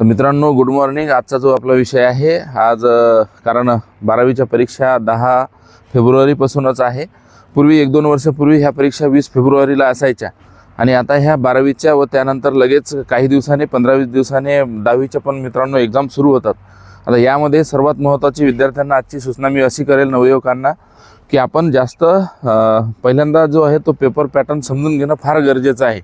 तर मित्रांनो good morning आजचा जो आपला विषय आहे आज कारण बारावीच्या परीक्षा दहा फेब्रुवारीपासूनच आहे. पूर्वी एक दोन वर्षापूर्वी ह्या परीक्षा वीस फेब्रुवारीला असायच्या. आणि आता ह्या बारावीच्या व त्यानंतर लगेच काही दिवसांनी पंधरा वीस दिवसाने दहावीच्या पण मित्रांनो एक्झाम सुरू होतात. आता यामध्ये सर्वात महत्त्वाची विद्यार्थ्यांना आजची सूचना मी अशी करेल नवयुवकांना की आपण जास्त पहिल्यांदा जो आहे तो पेपर पॅटर्न समजून घेणं फार गरजेचं आहे.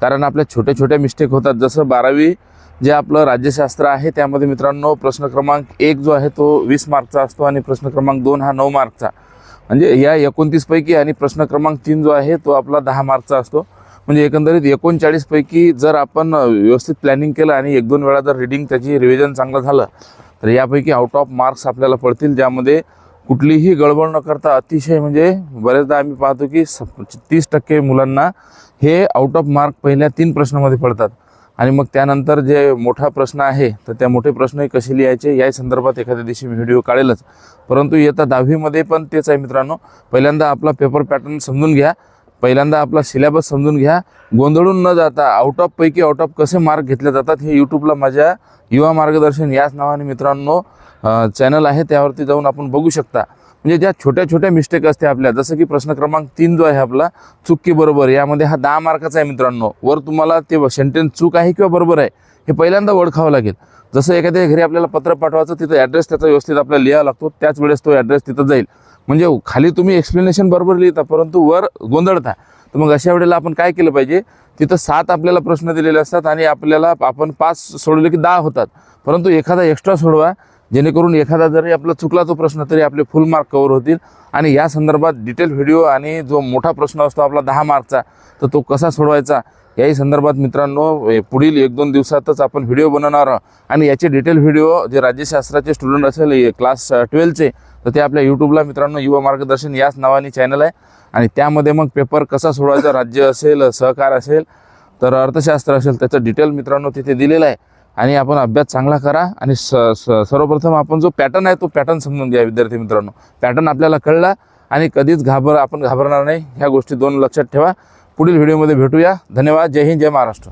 कारण आपल्या छोट्या छोट्या मिस्टेक होतात. जसं बारावी जे आपलं राज्यशास्त्र आहे त्यामध्ये मित्रांनो प्रश्न क्रमांक एक जो आहे तो वीस मार्कचा असतो आणि प्रश्न क्रमांक दोन हा नऊ मार्कचा. म्हणजे या एकोणतीसपैकी आणि प्रश्न क्रमांक तीन जो आहे तो आपला दहा मार्कचा असतो. म्हणजे एकंदरीत एकोणचाळीसपैकी जर आपण व्यवस्थित प्लॅनिंग केलं आणि एक दोन वेळा जर रिडिंग त्याची रिव्हिजन चांगलं झालं तर यापैकी आउट ऑफ मार्क्स आपल्याला पडतील ज्यामध्ये कुठलीही गडबड न करता अतिशय म्हणजे बरेचदा आम्ही पाहतो की तीस टक्के मुलांना हे आउट ऑफ मार्क पहिल्या तीन प्रश्नामध्ये पडतात. आणि मग त्यानंतर जे मोठा प्रश्न आहे तर त्या मोठे प्रश्नही कसे लिहायचे याही संदर्भात एखाद्या दिवशी मी व्हिडिओ काढेलच. परंतु येत्या दहावीमध्ये पण तेच आहे मित्रांनो. पहिल्यांदा आपला पेपर पॅटर्न समजून घ्या. पहिल्यांदा आपला सिलेबस समजून घ्या. गोंधळून न जाता आउट ऑफ पैकी आउट ऑफ कसे मार्क घेतले जातात हे यूट्यूबला माझ्या युवा मार्गदर्शन याच नावाने मित्रांनो चॅनल आहे त्यावरती जाऊन आपण बघू शकता. म्हणजे ज्या छोट्या छोट्या मिस्टेक असते आपल्या जसं की प्रश्न क्रमांक तीन जो आहे आपला चुकी बरोबर यामध्ये हा दहा मार्काचा आहे मित्रांनो. वर तुम्हाला ते सेंटेन्स चूक आहे किंवा बरोबर आहे हे पहिल्यांदा ओळखावं लागेल. जसं एखाद्या घरी आपल्याला पत्र पाठवायचं तिथं ॲड्रेस त्याचा व्यवस्थित आपल्याला लिहावा लागतो त्याच वेळेस तो ॲड्रेस तिथं जाईल. म्हणजे खाली तुम्ही एक्सप्लेनेशन बरोबर लिहिता परंतु वर गोंधळता. तर मग अशा वेळेला आपण काय केलं पाहिजे? तिथं सात आपल्याला प्रश्न दिलेले असतात आणि आपल्याला आपण पाच सोडवले की दहा होतात. परंतु एखादा एक्स्ट्रा सोडवा. जेणेकरून एखादा जरी आपला चुकला तो प्रश्न तरी आपले फुल मार्क कवर होतील. आणि या संदर्भात डिटेल व्हिडिओ आणि जो मोठा प्रश्न असतो आपला दहा मार्कचा तर तो कसा सोडवायचा? याही संदर्भात मित्रांनो पुढील एक दोन दिवसातच आपण व्हिडिओ बनवणार आहोत. आणि याचे डिटेल व्हिडिओ जे राज्यशास्त्राचे स्टुडंट असेल क्लास ट्वेल्थचे तर ते आपल्या यूट्यूबला मित्रांनो युवा मार्गदर्शन याच नावाने चॅनल आहे. आणि त्यामध्ये मग पेपर कसा सोडवायचा राज्य असेल सहकार असेल तर अर्थशास्त्र असेल त्याचं डिटेल मित्रांनो तिथे दिलेलं आहे. आणि आपण अभ्यास चांगला करा आणि स स सर्वप्रथम आपण जो पॅटर्न आहे तो पॅटर्न समजून घ्या विद्यार्थी मित्रांनो. पॅटर्न आपल्याला कळला आणि कधीच घाबर आपण घाबरणार नाही. ह्या गोष्टी दोन लक्षात ठेवा. पुढील व्हिडिओमध्ये भेटूया. धन्यवाद. जय हिंद जय महाराष्ट्र.